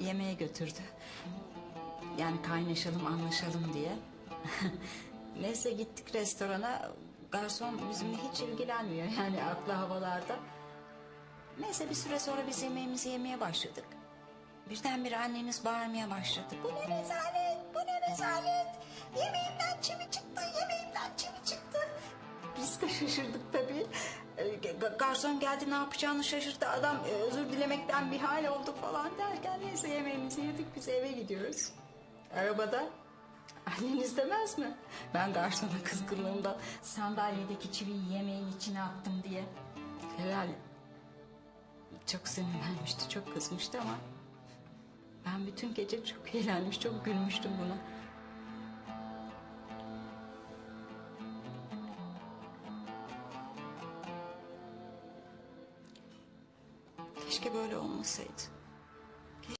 yemeğe götürdü. Yani kaynaşalım anlaşalım diye. Neyse gittik restorana. Garson bizimle hiç ilgilenmiyor yani aklı havalarda. Neyse bir süre sonra biz yemeğimizi yemeye başladık. Birdenbire anneniz bağırmaya başladı. Bu ne rezalet, bu ne rezalet. Yemeğimden çivi çıktı, yemeğimden çivi çıktı. Biz de şaşırdık tabii. Ga- Garson geldi ne yapacağını şaşırdı. Adam e, özür dilemekten bir hal oldu falan derken neyse yemeğimizi yedik biz eve gidiyoruz. Arabada anneniz demez mi? Ben garsona kızgınlığımdan sandalyedeki çiviyi yemeğin içine attım diye. Helal çok sinirlenmişti, çok kızmıştı ama... ...ben bütün gece çok eğlenmiş, çok gülmüştüm buna. Keşke böyle olmasaydı.